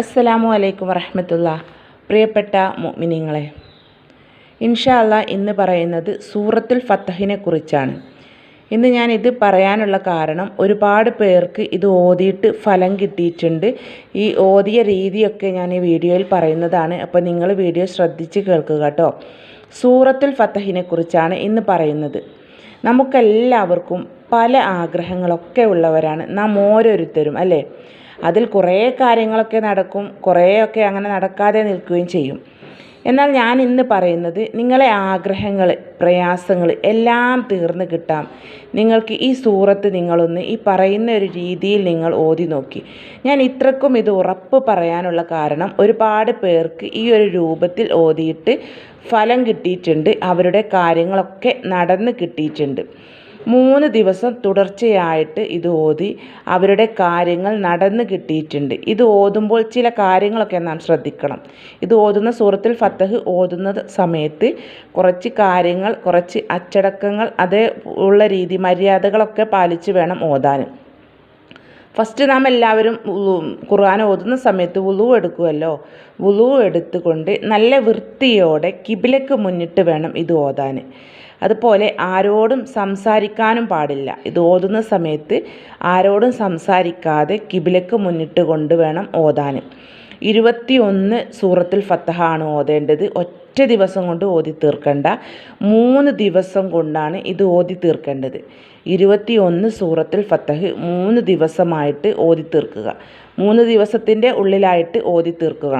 അസ്സലാമു അലൈക്കും വറഹമത്തുള്ള. പ്രിയപ്പെട്ട മുഅ്മിനീങ്ങളെ ഇൻഷാ ഇന്ന് പറയുന്നത് സൂറത്തുൽ ഫത്തഹിനെ കുറിച്ചാണ്. ഇന്ന് ഞാൻ ഇത് പറയാനുള്ള കാരണം ഒരുപാട് പേർക്ക് ഇത് ഓതിയിട്ട് ഫലം കിട്ടിയിട്ടുണ്ട്. ഈ ഓതിയ രീതിയൊക്കെ ഞാൻ ഈ വീഡിയോയിൽ പറയുന്നതാണ്. അപ്പോൾ നിങ്ങൾ വീഡിയോ ശ്രദ്ധിച്ച് കേൾക്കുക കേട്ടോ. സൂറത്തുൽ ഫത്തഹിനെ കുറിച്ചാണ് ഇന്ന് പറയുന്നത്. നമുക്കെല്ലാവർക്കും പല ആഗ്രഹങ്ങളൊക്കെ ഉള്ളവരാണ്. നാം ഓരോരുത്തരും അല്ലേ? അതിൽ കുറേ കാര്യങ്ങളൊക്കെ നടക്കും കുറേയൊക്കെ അങ്ങനെ നടക്കാതെ നിൽക്കുകയും ചെയ്യും. എന്നാൽ ഞാൻ ഇന്ന് പറയുന്നത് നിങ്ങളെ ആഗ്രഹങ്ങൾ പ്രയാസങ്ങൾ എല്ലാം തീർന്നു കിട്ടാം. നിങ്ങൾക്ക് ഈ സൂറത്ത് നിങ്ങളൊന്ന് ഈ പറയുന്ന ഒരു രീതിയിൽ നിങ്ങൾ ഓതി നോക്കി. ഞാൻ ഇത്രക്കും ഇത് ഉറപ്പ് പറയാനുള്ള കാരണം ഒരുപാട് പേർക്ക് ഈ ഒരു രൂപത്തിൽ ഓതിയിട്ട് ഫലം കിട്ടിയിട്ടുണ്ട് അവരുടെ കാര്യങ്ങളൊക്കെ നടന്ന് കിട്ടിയിട്ടുണ്ട്. മൂന്ന് ദിവസം തുടർച്ചയായിട്ട് ഇത് ഓതി അവരുടെ കാര്യങ്ങൾ നടന്നു കിട്ടിയിട്ടുണ്ട്. ഇത് ഓതുമ്പോൾ ചില കാര്യങ്ങളൊക്കെ നാം ശ്രദ്ധിക്കണം. ഇത് ഓതുന്ന സുഹൃത്തിൽ ഫത്തഹ് ഓതുന്ന സമയത്ത് കുറച്ച് കാര്യങ്ങൾ കുറച്ച് അച്ചടക്കങ്ങൾ അതേ ഉള്ള രീതി മര്യാദകളൊക്കെ പാലിച്ച് വേണം ഓതാൻ. ഫസ്റ്റ് നാം എല്ലാവരും ഖുർആൻ ഓതുന്ന സമയത്ത് വുളു എടുക്കുമല്ലോ വുളു എടുത്തുകൊണ്ട് നല്ല വൃത്തിയോടെ കിബിലക്ക് മുന്നിട്ട് വേണം ഇത് ഓതാൻ. അതുപോലെ ആരോടും സംസാരിക്കാനും പാടില്ല. ഇത് ഓതുന്ന സമയത്ത് ആരോടും സംസാരിക്കാതെ കിബിലക്ക് മുന്നിട്ട് കൊണ്ട് വേണം ഓതാൻ ഇരുപത്തിയൊന്ന് സൂറത്തിൽ ഫത്തഹാണ് ഓതേണ്ടത്. ഒറ്റ ദിവസം കൊണ്ട് ഓതി തീർക്കേണ്ട. മൂന്ന് ദിവസം കൊണ്ടാണ് ഇത് ഓതി തീർക്കേണ്ടത്. ഇരുപത്തിയൊന്ന് സൂറത്തിൽ ഫത്തഹ് മൂന്ന് ദിവസമായിട്ട് ഓതി തീർക്കുക. മൂന്ന് ദിവസത്തിന്റെ ഉള്ളിലായിട്ട് ഓതി തീർക്കുക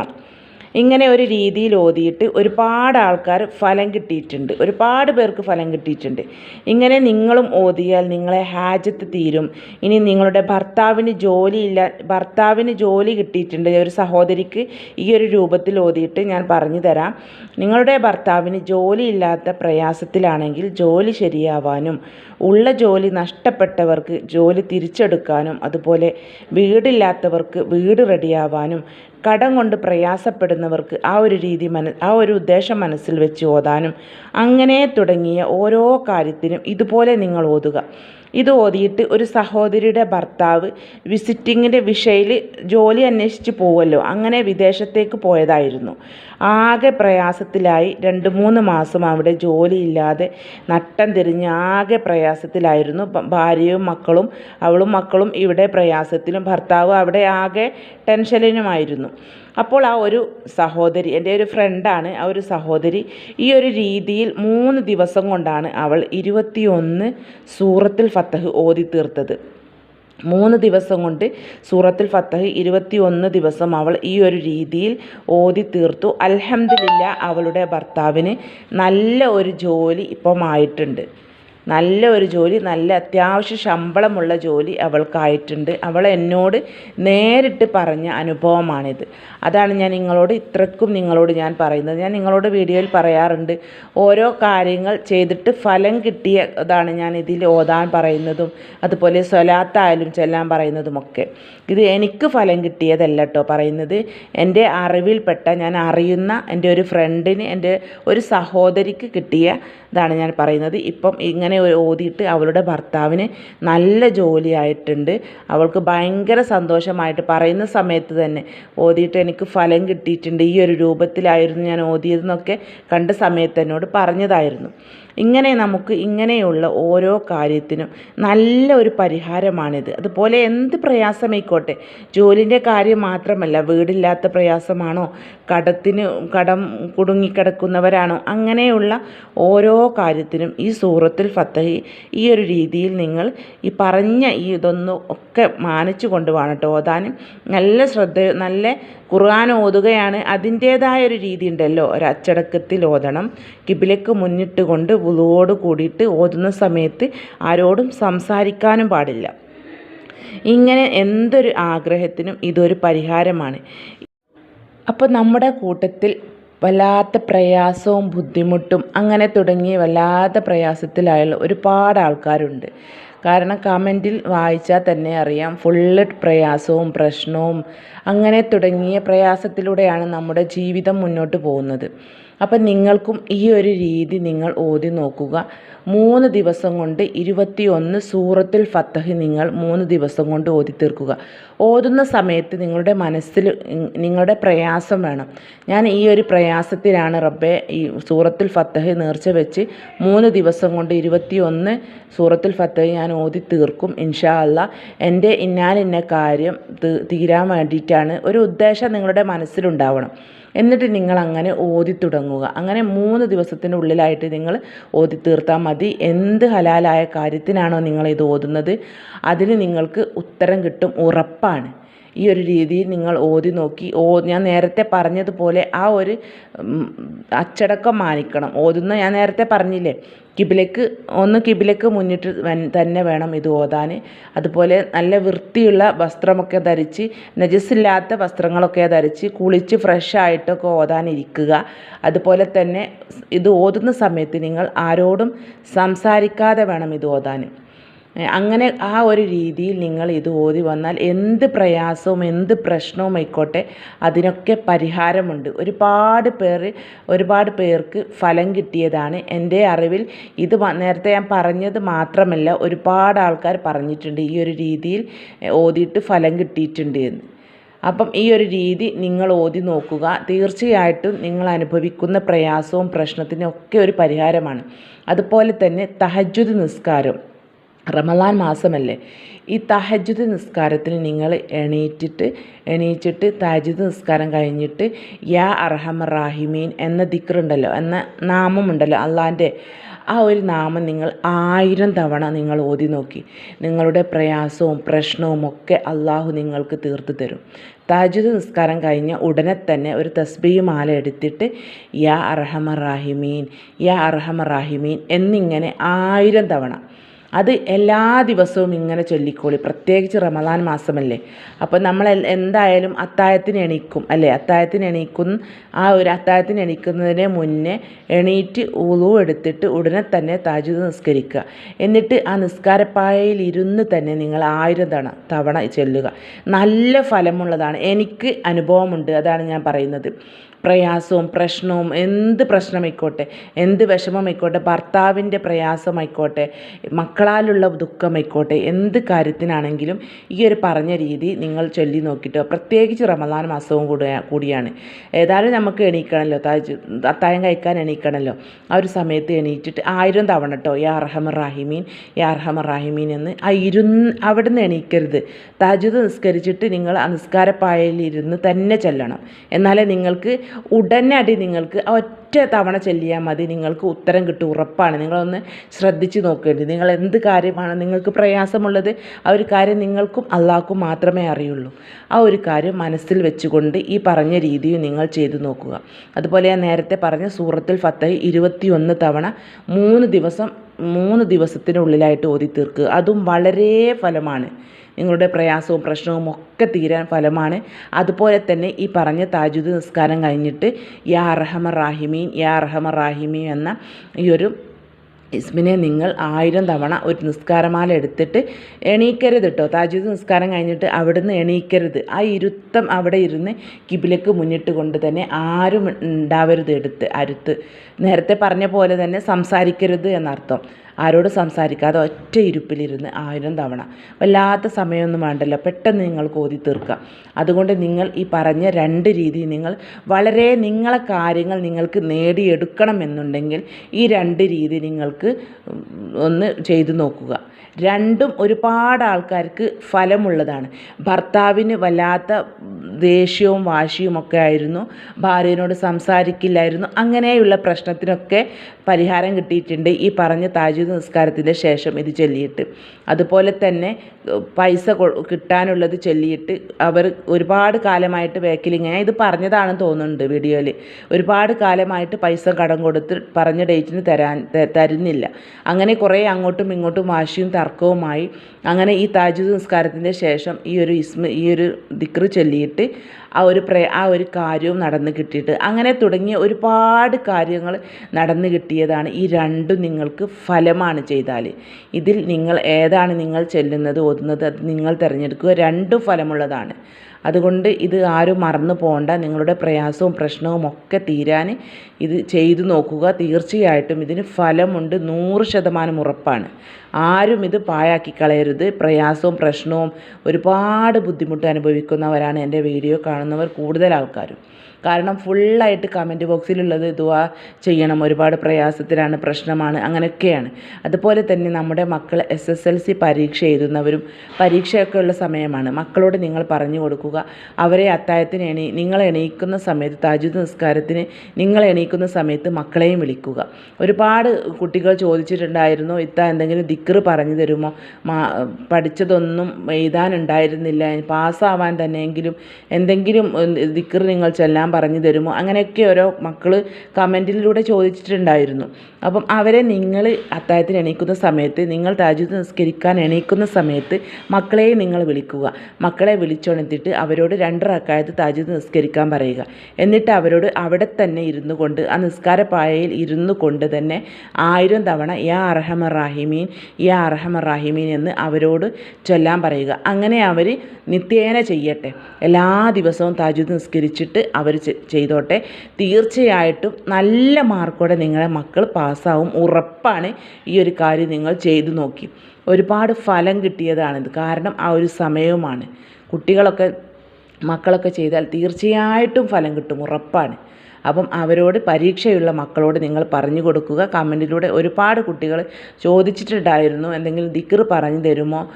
ഇങ്ങനെ ഒരു രീതിയിൽ ഓതിയിട്ട് ഒരുപാട് ആൾക്കാർ ഫലം കിട്ടിയിട്ടുണ്ട്. ഒരുപാട് പേർക്ക് ഫലം കിട്ടിയിട്ടുണ്ട്. ഇങ്ങനെ നിങ്ങളും ഓതിയാൽ നിങ്ങളെ ഹാജത്ത് തീരും. ഇനി നിങ്ങളുടെ ഭർത്താവിന് ജോലിയില്ല ഭർത്താവിന് ജോലി കിട്ടിയിട്ടുണ്ട്. ഒരു സഹോദരിക്ക് ഈ ഒരു രൂപത്തിൽ ഓതിയിട്ട് ഞാൻ പറഞ്ഞു തരാം. നിങ്ങളുടെ ഭർത്താവിന് ജോലിയില്ലാത്ത പ്രയാസത്തിലാണെങ്കിൽ ജോലി ശരിയാവാനും ഉള്ള ജോലി നഷ്ടപ്പെട്ടവർക്ക് ജോലി തിരിച്ചെടുക്കാനും അതുപോലെ വീടില്ലാത്തവർക്ക് വീട് റെഡിയാവാനും കടം കൊണ്ട് പ്രയാസപ്പെടുന്നവർക്ക് ആ ഒരു രീതി മന ആ ഒരു ഉദ്ദേശം മനസ്സിൽ വെച്ച് ഓതാനും അങ്ങനെ തുടങ്ങിയ ഓരോ കാര്യത്തിനും ഇതുപോലെ നിങ്ങൾ ഓതുക. ഇത് ഓതിയിട്ട് ഒരു സഹോദരിയുടെ ഭർത്താവ് വിസിറ്റിങ്ങിന്റെ വിഷയിൽ ജോലി അന്വേഷിച്ച് പോവുമല്ലോ അങ്ങനെ വിദേശത്തേക്ക് പോയതായിരുന്നു. ആകെ പ്രയാസത്തിലായി രണ്ട് മൂന്ന് മാസം അവിടെ ജോലിയില്ലാതെ നട്ടം തിരിഞ്ഞ് ആകെ പ്രയാസത്തിലായിരുന്നു. ഭാര്യയും മക്കളും അവളും മക്കളും ഇവിടെ പ്രയാസത്തിലും ഭർത്താവ് അവിടെ ആകെ ടെൻഷനിലുമായിരുന്നു. അപ്പോൾ ആ ഒരു സഹോദരി എന്റെ ഒരു ഫ്രണ്ടാണ് ആ ഒരു സഹോദരി ഈ ഒരു രീതിയിൽ മൂന്ന് ദിവസം കൊണ്ടാണ് അവൾ ഇരുപത്തിയൊന്ന് സൂറത്തിൽ ഫത്തഹ് ഓതി തീർത്തത്. മൂന്ന് ദിവസം കൊണ്ട് സൂറത്തിൽ ഫത്തഹ് ഇരുപത്തി ഒന്ന് ദിവസം അവൾ ഈ ഒരു രീതിയിൽ ഓതി തീർത്തു. അൽഹംദുലില്ല അവളുടെ ഭർത്താവിന് നല്ല ഒരു ജോലി ഇപ്പം ആയിട്ടുണ്ട്. നല്ല ഒരു ജോലി നല്ല അത്യാവശ്യ ശമ്പളമുള്ള ജോലി അവൾക്കായിട്ടുണ്ട്. അവൾ എന്നോട് നേരിട്ട് പറഞ്ഞ അനുഭവമാണിത്. അതാണ് ഞാൻ നിങ്ങളോട് ഇത്രക്കും നിങ്ങളോട് ഞാൻ പറയുന്നത്. ഞാൻ നിങ്ങളോട് വീഡിയോയിൽ പറയാറുണ്ട് ഓരോ കാര്യങ്ങൾ ചെയ്തിട്ട് ഫലം കിട്ടിയ കിട്ടിയതാണ് ഞാൻ ഇതിൽ ഓതാൻ പറയുന്നതും അതുപോലെ സ്വലാത്തായാലും ചെല്ലാൻ പറയുന്നതുമൊക്കെ. ഇത് എനിക്ക് ഫലം കിട്ടിയതല്ല കേട്ടോ പറയുന്നത്. എന്റെ അറിവിൽപ്പെട്ട ഞാൻ അറിയുന്ന എന്റെ ഒരു ഫ്രണ്ടിന് എന്റെ ഒരു സഹോദരിക്ക് കിട്ടിയ ഇതാണ് ഞാൻ പറയുന്നത്. ഇപ്പം ഇങ്ങനെ ഓതിയിട്ട് അവളുടെ ഭർത്താവിന് നല്ല ജോലിയായിട്ടുണ്ട്. അവൾക്ക് ഭയങ്കര സന്തോഷമായിട്ട് പറയുന്ന സമയത്ത് തന്നെ ഓതിയിട്ട് എനിക്ക് ഫലം കിട്ടിയിട്ടുണ്ട്. ഈ ഒരു രൂപത്തിലായിരുന്നു ഞാൻ ഓതിയതെന്നൊക്കെ കണ്ട സമയത്ത് എന്നോട് പറഞ്ഞതായിരുന്നു. ഇങ്ങനെ നമുക്ക് ഇങ്ങനെയുള്ള ഓരോ കാര്യത്തിനും നല്ല ഒരു പരിഹാരമാണിത്. അതുപോലെ എന്ത് പ്രയാസമായിക്കോട്ടെ? ജോലിന്റെ കാര്യം മാത്രമല്ല വീടില്ലാത്ത പ്രയാസമാണോ? കടത്തിന് കടം കുടുങ്ങിക്കിടക്കുന്നവരാണോ? അങ്ങനെയുള്ള ഓരോ കാര്യത്തിനും ഈ സൂറത്തുൽ ഫത്തഹി ഈ ഒരു രീതിയിൽ നിങ്ങൾ ഈ പറഞ്ഞ ഈ ഇതൊന്നും ഒക്കെ മാനിച്ചു കൊണ്ട് വേണം കേട്ടോ. ഓതാനും നല്ല ശ്രദ്ധ നല്ല ഖുർആൻ ഓതുകയാണ് അതിന്റേതായ ഒരു രീതി ഉണ്ടല്ലോ. ഒരു അച്ചടക്കത്തിൽ ഓതണം കിബിലക്ക് മുന്നിട്ട് കൊണ്ട് വുളുവോട് കൂടിയിട്ട് ഓതുന്ന സമയത്ത് ആരോടും സംസാരിക്കാനും പാടില്ല. ഇങ്ങനെ എന്തൊരു ആഗ്രഹത്തിനും ഇതൊരു പരിഹാരമാണ്. അപ്പോൾ നമ്മുടെ കൂട്ടത്തിൽ വല്ലാത്ത പ്രയാസവും ബുദ്ധിമുട്ടും അങ്ങനെ തുടങ്ങി വല്ലാത്ത പ്രയാസത്തിലായുള്ള ഒരുപാട് ആൾക്കാരുണ്ട്. കാരണം കമന്റിൽ വായിച്ചാൽ തന്നെ അറിയാം ഫുള്ള് പ്രയാസവും പ്രശ്നവും അങ്ങനെ തുടങ്ങിയ പ്രയാസത്തിലൂടെയാണ് നമ്മുടെ ജീവിതം മുന്നോട്ട് പോകുന്നത്. അപ്പം നിങ്ങൾക്കും ഈ ഒരു രീതി നിങ്ങൾ ഓതി നോക്കുക. മൂന്ന് ദിവസം കൊണ്ട് ഇരുപത്തി ഒന്ന് സൂറത്തുൽ ഫത്തഹ് നിങ്ങൾ മൂന്ന് ദിവസം കൊണ്ട് ഓതി തീർക്കുക. ഓതുന്ന സമയത്ത് നിങ്ങളുടെ മനസ്സിൽ നിങ്ങളുടെ പ്രയാസം വേണം. ഞാൻ ഈ ഒരു പ്രയാസത്തിലാണ് റബ്ബെ ഈ സൂറത്തിൽ ഫത്തഹ് നേർച്ച വെച്ച് മൂന്ന് ദിവസം കൊണ്ട് ഇരുപത്തി ഒന്ന് സൂറത്തുൽ ഫത്തഹ് ഞാൻ ഓതി തീർക്കും ഇൻഷാ അല്ല എന്റെ ഇന്നാലിന്ന കാര്യം തീരാൻ വേണ്ടിയിട്ടാണ് ഒരു ഉദ്ദേശം നിങ്ങളുടെ മനസ്സിലുണ്ടാവണം. എന്നിട്ട് നിങ്ങൾ അങ്ങനെ ഓതി തുടങ്ങുക അങ്ങനെ മൂന്ന് ദിവസത്തിനുള്ളിലായിട്ട് നിങ്ങൾ ഓതി തീർത്താൽ മതി. എന്ത് ഹലാലായ കാര്യത്തിനാണോ നിങ്ങൾ ഇത് ഓതുന്നത്? അതിന് നിങ്ങൾക്ക് ഉത്തരം കിട്ടും ഉറപ്പാണ്. ഈ ഒരു രീതിയിൽ നിങ്ങൾ ഓതി നോക്കി. ഓ ഞാൻ നേരത്തെ പറഞ്ഞതുപോലെ ആ ഒരു അച്ചടക്കം മാനിക്കണം. ഓതുന്ന ഞാൻ നേരത്തെ പറഞ്ഞില്ലേ? കിബിലക്ക് ഒന്ന് കിബിലക്ക് മുന്നിട്ട് തന്നെ വേണം ഇത് ഓതാൻ. അതുപോലെ നല്ല വൃത്തിയുള്ള വസ്ത്രമൊക്കെ ധരിച്ച് നജസ്സില്ലാത്ത വസ്ത്രങ്ങളൊക്കെ ധരിച്ച് കുളിച്ച് ഫ്രഷ് ആയിട്ടൊക്കെ ഓതാനിരിക്കുക അതുപോലെ തന്നെ ഇത് ഓതുന്ന സമയത്ത് നിങ്ങൾ ആരോടും സംസാരിക്കാതെ വേണം ഇത് ഓതാൻ. അങ്ങനെ ആ ഒരു രീതിയിൽ നിങ്ങൾ ഇത് ഓതി വന്നാൽ എന്ത് പ്രയാസവും എന്ത് പ്രശ്നവും ആയിക്കോട്ടെ അതിനൊക്കെ പരിഹാരമുണ്ട്. ഒരുപാട് പേർ ഒരുപാട് പേർക്ക് ഫലം കിട്ടിയതാണ്. എന്റെ അറിവിൽ ഇത് നേരത്തെ ഞാൻ പറഞ്ഞത് മാത്രമല്ല ഒരുപാട് ആൾക്കാർ പറഞ്ഞിട്ടുണ്ട് ഈ ഒരു രീതിയിൽ ഓതിയിട്ട് ഫലം കിട്ടിയിട്ടുണ്ട് എന്ന്. അപ്പം ഈ ഒരു രീതി നിങ്ങൾ ഓതി നോക്കുക. തീർച്ചയായിട്ടും നിങ്ങൾ അനുഭവിക്കുന്ന പ്രയാസവും പ്രശ്നത്തിനും ഒക്കെ ഒരു പരിഹാരമാണ്. അതുപോലെ തന്നെ തഹജുദ് നിസ്കാരം. റമദാൻ മാസമല്ലേ ഈ തഹജുദ് നിസ്കാരത്തിൽ നിങ്ങൾ എണീറ്റിട്ട് എണീച്ചിട്ട് തഹജുദ് നിസ്കാരം കഴിഞ്ഞിട്ട് യാ അർഹമ റാഹിമീൻ എന്ന ദിക്റുണ്ടല്ലോ എന്ന നാമമുണ്ടല്ലോ അള്ളാന്റെ ആ ഒരു നാമം നിങ്ങൾ ആയിരം തവണ നിങ്ങൾ ഓതി നോക്കി. നിങ്ങളുടെ പ്രയാസവും പ്രശ്നവും ഒക്കെ അള്ളാഹു നിങ്ങൾക്ക് തീർത്തു തരും. താജുദ് നിസ്കാരം കഴിഞ്ഞ ഉടനെ തന്നെ ഒരു തസ്ബീ മാല എടുത്തിട്ട് യാ അർഹമ റാഹിമീൻ യാ അർഹമ റാഹിമീൻ എന്നിങ്ങനെ ആയിരം തവണ. അത് എല്ലാ ദിവസവും ഇങ്ങനെ ചൊല്ലിക്കോളി. പ്രത്യേകിച്ച് റമദാൻ മാസമല്ലേ. അപ്പോൾ നമ്മൾ എന്തായാലും അത്താഴത്തിന് എണീക്കും അല്ലേ? അത്താഴത്തിന് എണീക്കും ആ ഒരു അത്താഴത്തിന് എണീക്കുന്നതിന് മുന്നേ എണീറ്റ് ഉളു എടുത്തിട്ട് ഉടനെ തന്നെ താജുദ് നിസ്കരിക്കുക. എന്നിട്ട് ആ നിസ്കാരപ്പായയിൽ ഇരുന്ന് തന്നെ നിങ്ങൾ ആയിരം തവണ തവണ ചെല്ലുക. നല്ല ഫലമുള്ളതാണ്. എനിക്ക് അനുഭവമുണ്ട് അതാണ് ഞാൻ പറയുന്നത്. പ്രയാസവും പ്രശ്നവും എന്ത് പ്രശ്നമായിക്കോട്ടെ എന്ത് വിഷമമായിക്കോട്ടെ ഭർത്താവിന്റെ പ്രയാസമായിക്കോട്ടെ മക്കളാലുള്ള ദുഃഖമായിക്കോട്ടെ. എന്ത് കാര്യത്തിനാണെങ്കിലും ഈ ഒരു പറഞ്ഞ രീതി നിങ്ങൾ ചൊല്ലി നോക്കിയിട്ട് പ്രത്യേകിച്ച് റമദാൻ മാസവും കൂടെ കൂടിയാണ്. ഏതായാലും നമുക്ക് എണീക്കണമല്ലോ അത്തായം കഴിക്കാൻ എണീക്കണമല്ലോ ആ ഒരു സമയത്ത് എണീറ്റിട്ട് ആയിരം തവണ കേട്ടോ യാ അർഹമ റാഹിമീൻ യാ അർഹമ റാഹിമീൻ എന്ന് ആ ഇരുന്ന് അവിടെ നിന്ന് എണീക്കരുത്. താജുദ് നിസ്കരിച്ചിട്ട് നിങ്ങൾ ആ നിസ്കാരപ്പായയിൽ തന്നെ ചെല്ലണം. എന്നാലേ നിങ്ങൾക്ക് ഉടനടി നിങ്ങൾക്ക് ഒറ്റ തവണ ചെല്ലിയാൽ മതി. നിങ്ങൾക്ക് ഉത്തരം കിട്ടും ഉറപ്പാണ്. നിങ്ങളൊന്ന് ശ്രദ്ധിച്ച് നോക്കേണ്ടി. നിങ്ങൾ എന്ത് കാര്യമാണ് നിങ്ങൾക്ക് പ്രയാസമുള്ളത് ആ ഒരു കാര്യം നിങ്ങൾക്കും അള്ളാഹ്ക്കും മാത്രമേ അറിയുള്ളൂ. ആ ഒരു കാര്യം മനസ്സിൽ വെച്ചുകൊണ്ട് ഈ പറഞ്ഞ രീതിയിൽ നിങ്ങൾ ചെയ്തു നോക്കുക. അതുപോലെ ഞാൻ നേരത്തെ പറഞ്ഞ സൂറത്തുൽ ഫത്തഹ് ഇരുപത്തിയൊന്ന് തവണ മൂന്ന് ദിവസം മൂന്ന് ദിവസത്തിനുള്ളിലായിട്ട് ഓതി തീർക്കുക അതും വളരെ ഫലമാണ്. നിങ്ങളുടെ പ്രയാസവും പ്രശ്നവും ഒക്കെ തീരാൻ ഫലമാണ്. അതുപോലെ തന്നെ ഈ പറഞ്ഞ താജുദ് നിസ്കാരം കഴിഞ്ഞിട്ട് യാ അർഹമ റാഹിമീൻ യാ അർഹമ റാഹിമീൻ എന്ന ഈ ഒരു ഇസ്മിനെ നിങ്ങൾ ആയിരം തവണ ഒരു നിസ്കാരമാല എടുത്തിട്ട് എണീക്കരുത് കേട്ടോ താജുദ് നിസ്കാരം കഴിഞ്ഞിട്ട് അവിടുന്ന് എണീക്കരുത്. ആ ഇരുത്തം അവിടെ ഇരുന്ന് കിബിലേക്ക് മുന്നിട്ട് കൊണ്ട് തന്നെ ആരും ഉണ്ടാവരുത് എടുത്ത് അരുത്ത്. നേരത്തെ പറഞ്ഞ പോലെ തന്നെ സംസാരിക്കരുത് എന്നർത്ഥം. ആരോട് സംസാരിക്കാതെ ഒറ്റ ഇരുപ്പിലിരുന്ന് ആയിരം തവണ. വല്ലാത്ത സമയമൊന്നും വേണ്ടല്ലോ. പെട്ടെന്ന് നിങ്ങൾ കോതി തീർക്കുക. അതുകൊണ്ട് നിങ്ങൾ ഈ പറഞ്ഞ രണ്ട് രീതി നിങ്ങൾ വളരെ നിങ്ങളെ കാര്യങ്ങൾ നിങ്ങൾക്ക് നേടിയെടുക്കണം എന്നുണ്ടെങ്കിൽ ഈ രണ്ട് രീതി നിങ്ങൾക്ക് ഒന്ന് ചെയ്തു നോക്കുക. രണ്ടും ഒരുപാട് ആൾക്കാർക്ക് ഫലമുള്ളതാണ്. ഭർത്താവിന് വല്ലാത്ത ദേഷ്യവും വാശിയും ഒക്കെ ആയിരുന്നു. ഭാര്യനോട് സംസാരിക്കില്ലായിരുന്നു. അങ്ങനെയുള്ള പ്രശ്നത്തിനൊക്കെ പരിഹാരം കിട്ടിയിട്ടുണ്ട്. ഈ പറഞ്ഞ താജുദ് നിസ്കാരത്തിന്റെ ശേഷം ഇത് ചൊല്ലിയിട്ട്. അതുപോലെ തന്നെ പൈസ കിട്ടാനുള്ളത് ചൊല്ലിയിട്ട് അവർ ഒരുപാട് കാലമായിട്ട് ബാക്കിലിങ്ങനെ ഇത് പറഞ്ഞതാണെന്ന് തോന്നുന്നുണ്ട് വീഡിയോയിൽ ഒരുപാട് കാലമായിട്ട് പൈസ കടം കൊടുത്ത് പറഞ്ഞ ഡേറ്റിന് തരാൻ തരുന്നില്ല. അങ്ങനെ കുറേ അങ്ങോട്ടും ഇങ്ങോട്ടും വാശിയും തർക്കവുമായി അങ്ങനെ ഈ താജ് നിസ്കാരത്തിന്റെ ശേഷം ഈ ഒരു ഇസ്മ ഈ ഒരു ദിക്ർ ചൊല്ലിയിട്ട് ആ ഒരു പ്രേ ആ ഒരു കാര്യവും നടന്നു കിട്ടിയിട്ട് അങ്ങനെ തുടങ്ങിയ ഒരുപാട് കാര്യങ്ങൾ നടന്നു കിട്ടിയതാണ്. ഈ രണ്ടും നിങ്ങൾക്ക് ഫലമാണ് ചെയ്താൽ ഇതിൽ നിങ്ങൾ ഏതാണ് നിങ്ങൾ ചെല്ലുന്നത് ഓതുന്നത് നിങ്ങൾ തിരഞ്ഞെടുക്കുക രണ്ടും ഫലമുള്ളതാണ്. അതുകൊണ്ട് ഇത് ആരും മറന്നു പോകണ്ട നിങ്ങളുടെ പ്രയാസവും പ്രശ്നവും ഒക്കെ തീരാൻ ഇത് ചെയ്തു നോക്കുക. തീർച്ചയായിട്ടും ഇതിന് ഫലമുണ്ട്. നൂറ് ശതമാനം ഉറപ്പാണ്. ആരും ഇത് പായാക്കി കളയരുത്. പ്രയാസവും പ്രശ്നവും ഒരുപാട് ബുദ്ധിമുട്ട് അനുഭവിക്കുന്നവരാണ് എന്റെ വീഡിയോ കാണുന്നവർ കൂടുതൽ ആൾക്കാരും. കാരണം ഫുള്ളായിട്ട് കമന്റ് ബോക്സിലുള്ളത് ദുവാ ചെയ്യണം. ഒരുപാട് പ്രയാസത്തിലാണ് പ്രശ്നമാണ് അങ്ങനെയൊക്കെയാണ്. അതുപോലെ തന്നെ നമ്മുടെ മക്കൾ എസ് എസ് എൽ സി പരീക്ഷ എഴുതുന്നവരും പരീക്ഷയൊക്കെ ഉള്ള സമയമാണ്. മക്കളോട് നിങ്ങൾ പറഞ്ഞു കൊടുക്കുക. അവരെ അത്തായത്തിന് എണീ നിങ്ങൾ എണീക്കുന്ന സമയത്ത് താജുദ് നിസ്കാരത്തിന് നിങ്ങൾ എണീക്കുന്ന സമയത്ത് മക്കളെയും വിളിക്കുക. ഒരുപാട് കുട്ടികൾ ചോദിച്ചിട്ടുണ്ടായിരുന്നു ഇത്ത എന്തെങ്കിലും ദിക്റ് പറഞ്ഞു തരുമോ? പഠിച്ചതൊന്നും എഴുതാനുണ്ടായിരുന്നില്ല പാസ്സാവാൻ തന്നെയെങ്കിലും എന്തെങ്കിലും ദിക്റ് നിങ്ങൾ ചെല്ലാൻ പറഞ്ഞു തരുമോ? അങ്ങനെയൊക്കെ ഓരോ മക്കൾ കമന്റിലൂടെ ചോദിച്ചിട്ടുണ്ടായിരുന്നു. അപ്പം അവരെ നിങ്ങൾ അത്താഴത്തിന് എണീക്കുന്ന സമയത്ത് നിങ്ങൾ താജുദ് നിസ്കരിക്കാൻ എണീക്കുന്ന സമയത്ത് മക്കളെ നിങ്ങൾ വിളിക്കുക. മക്കളെ വിളിച്ചുണർത്തിട്ട് അവരോട് രണ്ടറക്കായത്ത് താജുദ് നിസ്കരിക്കാൻ പറയുക. എന്നിട്ട് അവരോട് അവിടെ തന്നെ ഇരുന്നു കൊണ്ട് ആ നിസ്കാര പായയിൽ ഇരുന്നു കൊണ്ട് തന്നെ ആയിരം തവണ യാ അർഹമ റാഹിമീൻ യാ അർഹമ റാഹിമീൻ എന്ന് അവരോട് ചൊല്ലാൻ പറയുക. അങ്ങനെ അവർ നിത്യേന ചെയ്യട്ടെ. എല്ലാ ദിവസവും താജുദ് നിസ്കരിച്ചിട്ട് അവർ ചെയ്തോട്ടെ. തീർച്ചയായിട്ടും നല്ല മാർക്കോടെ നിങ്ങളെ മക്കൾ പാസ്സാവും. ഉറപ്പാണ് ഈ ഒരു കാര്യം നിങ്ങൾ ചെയ്തു നോക്കി. ഒരുപാട് ഫലം കിട്ടിയതാണിത് കാരണം ആ ഒരു സമയവുമാണ്. കുട്ടികളൊക്കെ മക്കളൊക്കെ ചെയ്താൽ തീർച്ചയായിട്ടും ഫലം കിട്ടും. ഉറപ്പാണ്. അപ്പം അവരോട് പരീക്ഷയുള്ള മക്കളോട് നിങ്ങൾ പറഞ്ഞു കൊടുക്കുക. കമന്റിലൂടെ ഒരുപാട് കുട്ടികൾ ചോദിച്ചിട്ടുണ്ടായിരുന്നു. എന്തെങ്കിലും ദിക്ർ പറഞ്ഞു തരുമോ?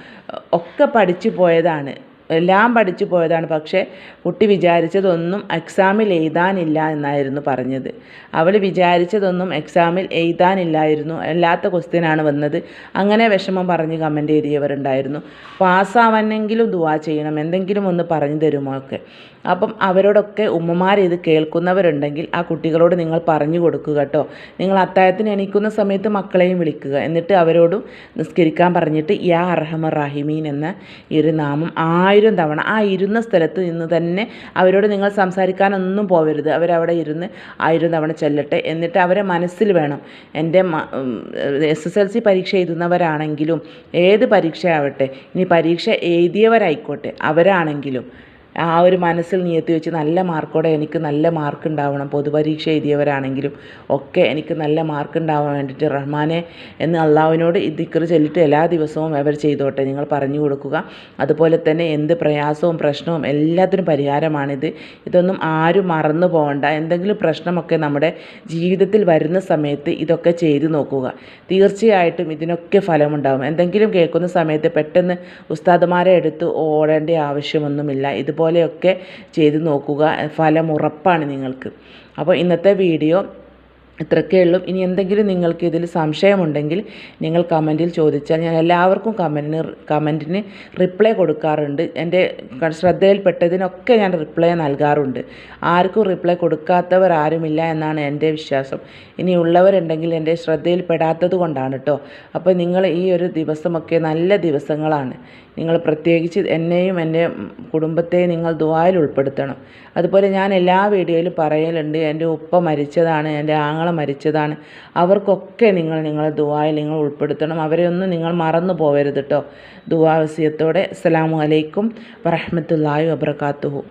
ഒക്കെ പഠിച്ചു പോയതാണ്. എല്ലാം പഠിച്ചു പോയതാണ്. പക്ഷേ കുട്ടി വിചാരിച്ചതൊന്നും എക്സാമിൽ എഴുതാനില്ല എന്നായിരുന്നു പറഞ്ഞത്. അവൾ വിചാരിച്ചതൊന്നും എക്സാമിൽ എഴുതാനില്ലായിരുന്നു. അല്ലാത്ത ക്വസ്റ്റ്യനാണ് വന്നത്. അങ്ങനെ വിഷമം പറഞ്ഞ് കമന്റ് എഴുതിയവരുണ്ടായിരുന്നു. പാസ്സാവാനെങ്കിലും ദുവാ ചെയ്യണം. എന്തെങ്കിലും ഒന്ന് പറഞ്ഞു തരുമോ ഒക്കെ. അപ്പം അവരോടൊക്കെ ഉമ്മമാർ ഇത് കേൾക്കുന്നവരുണ്ടെങ്കിൽ ആ കുട്ടികളോട് നിങ്ങൾ പറഞ്ഞു കൊടുക്കുക കേട്ടോ. നിങ്ങൾ അത്തായത്തിന് എണീക്കുന്ന സമയത്ത് മക്കളെയും വിളിക്കുക. എന്നിട്ട് അവരോടും നിസ്കരിക്കാൻ പറഞ്ഞിട്ട് യാ അർഹമ റാഹിമീൻ എന്ന ഈ ഒരു നാമം ആയിരം തവണ ആ ഇരുന്ന സ്ഥലത്ത് നിന്ന് തന്നെ അവരോട് നിങ്ങൾ സംസാരിക്കാനൊന്നും പോവരുത്. അവരവിടെ ഇരുന്ന് ആയിരം തവണ ചെല്ലട്ടെ. എന്നിട്ട് അവരെ മനസ്സിൽ വേണം. എന്റെ എസ് എസ് എൽ സി പരീക്ഷ എഴുതുന്നവരാണെങ്കിലും ഏത് പരീക്ഷ ആവട്ടെ ഇനി പരീക്ഷ എഴുതിയവരായിക്കോട്ടെ അവരാണെങ്കിലും ആ ഒരു മനസ്സിൽ നിയത്തി വെച്ച് നല്ല മാർക്കോടെ എനിക്ക് നല്ല മാർക്ക് ഉണ്ടാവണം. പൊതുപരീക്ഷ എഴുതിയവരാണെങ്കിലും ഒക്കെ എനിക്ക് നല്ല മാർക്ക് ഉണ്ടാവാൻ വേണ്ടിയിട്ട് റഹ്മാനെ എന്ന് അള്ളാഹുവിനോട് ഈ ദിക്ർ ചൊല്ലിട്ട് എല്ലാ ദിവസവും അവർ ചെയ്തോട്ടെ. നിങ്ങൾ പറഞ്ഞു കൊടുക്കുക. അതുപോലെ തന്നെ എന്ത് പ്രയാസവും പ്രശ്നവും എല്ലാത്തിനും പരിഹാരമാണിത്. ഇതൊന്നും ആരും മറന്നു പോകണ്ട. എന്തെങ്കിലും പ്രശ്നമൊക്കെ നമ്മുടെ ജീവിതത്തിൽ വരുന്ന സമയത്ത് ഇതൊക്കെ ചെയ്തു നോക്കുക. തീർച്ചയായിട്ടും ഇതിനൊക്കെ ഫലമുണ്ടാകും എന്തെങ്കിലും കേൾക്കുന്ന സമയത്ത് പെട്ടെന്ന് ഉസ്താദുമാരെ എടുത്ത് ഓടേണ്ട ആവശ്യമൊന്നുമില്ല. ഇതുപോലെ ഇതുപോലെയൊക്കെ ചെയ്ത് നോക്കുക. ഫലം ഉറപ്പാണ് നിങ്ങൾക്ക്. അപ്പോൾ ഇന്നത്തെ വീഡിയോ ഇത്രയൊക്കെ ഉള്ളൂ. ഇനി എന്തെങ്കിലും നിങ്ങൾക്ക് ഇതിൽ സംശയമുണ്ടെങ്കിൽ നിങ്ങൾ കമന്റിൽ ചോദിച്ചാൽ ഞാൻ എല്ലാവർക്കും കമന്റിന് കമന്റിന് റിപ്ലൈ കൊടുക്കാറുണ്ട്. എന്റെ ശ്രദ്ധയിൽപ്പെട്ടതിനൊക്കെ ഞാൻ റിപ്ലൈ നൽകാറുണ്ട്. ആർക്കും റിപ്ലൈ കൊടുക്കാത്തവർ ആരുമില്ല എന്നാണ് എന്റെ വിശ്വാസം. ഇനി ഉള്ളവരുണ്ടെങ്കിൽ എന്റെ ശ്രദ്ധയിൽപ്പെടാത്തത് കൊണ്ടാണ് കേട്ടോ അപ്പോൾ നിങ്ങൾ ഈ ഒരു ദിവസമൊക്കെ നല്ല ദിവസങ്ങളാണ്. നിങ്ങൾ പ്രത്യേകിച്ച് എന്നെയും എന്റെ കുടുംബത്തെയും നിങ്ങൾ ദുബായിൽ ഉൾപ്പെടുത്തണം. അതുപോലെ ഞാൻ എല്ലാ വീഡിയോയിലും പറയലുണ്ട് എന്റെ ഉപ്പ മരിച്ചതാണ് എന്റെ ആങ്ങള മരിച്ചതാണ്. അവർക്കൊക്കെ നിങ്ങൾ നിങ്ങളെ ദുബായിൽ നിങ്ങൾ ഉൾപ്പെടുത്തണം. അവരെ ഒന്നും നിങ്ങൾ മറന്നു പോകരുത് കേട്ടോ ദുവാവസ്യത്തോടെ അസ്സലാമു അലൈക്കും വറഹമത്തല്ലാഹി വബർക്കാത്തുഹു